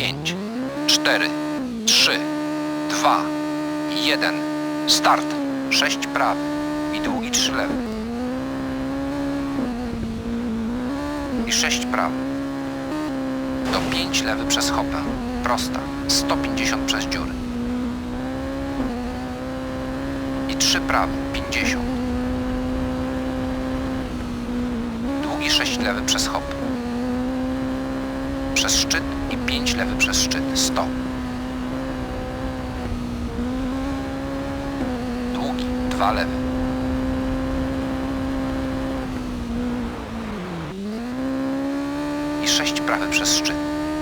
5, 4, 3, 2, 1. Start. 6 prawy i długi 3 lewy. I 6 prawy. Do 5 lewy przez hopę. Prosta. 150 przez dziury. I 3 prawy. 50. Długi 6 lewy przez hop. Przez szczyt i 5 lewy przez szczyt. 100. Długi 2 lewy. I 6 prawy przez szczyt.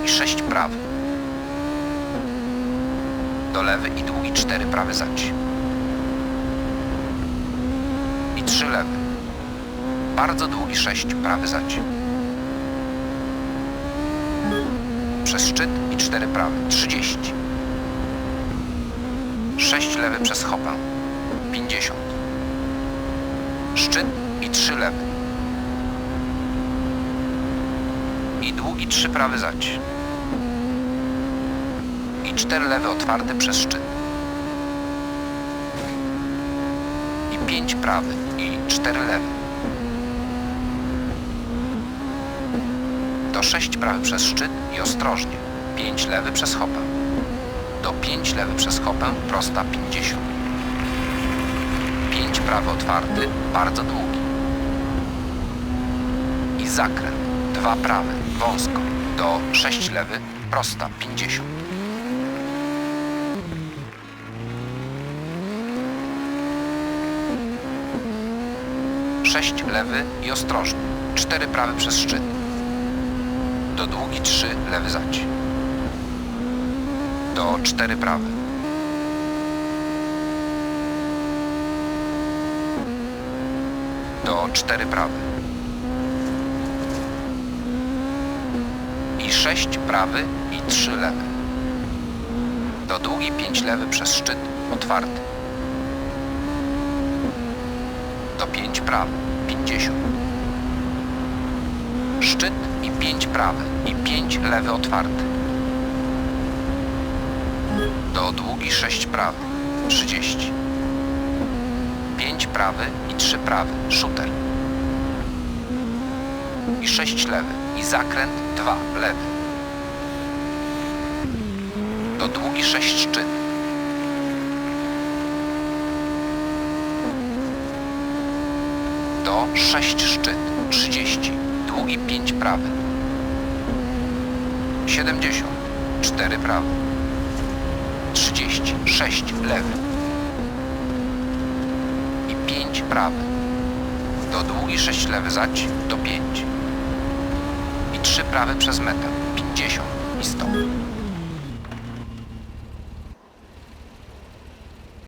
I 6 prawy. Do lewy i długi 4 prawy zać. I 3 lewy. Bardzo długi 6 prawy zać. Przez szczyt i 4 prawy. 30. 6 lewy przez hopę. 50. Szczyt i 3 lewy. I długi 3 prawy zać. I 4 lewy otwarte przez szczyt. I 5 prawy. I 4 lewy. Do 6 prawy przez szczyt i ostrożnie. 5 lewy przez hopę. Do 5 lewy przez hopę, prosta 50. 5 prawy otwarty, bardzo długi. I zakręt. 2 prawy, wąsko. Do 6 lewy, prosta 50. Sześć lewy i ostrożnie. Cztery prawy przez szczyt. Długi trzy lewy zać. Do cztery prawy. Do cztery prawy. I sześć prawy i trzy lewy. Do długi pięć lewy przez szczyt otwarty. Do pięć prawy. Pięćdziesiąt. Szczyt i pięć prawy i pięć lewy otwarty. Do długi sześć prawy. Trzydzieści. Pięć prawy i trzy prawy. Shooter. I sześć lewy. I zakręt dwa lewy. Do długi sześć szczyt. Do sześć szczyt. Trzydzieści. Długi pięć prawy. Siedemdziesiąt. Cztery prawy. Trzydzieści. Sześć lewy. I pięć prawy. Do długi sześć lewy zać. Do pięć. I trzy prawy przez metę. Pięćdziesiąt. I sto.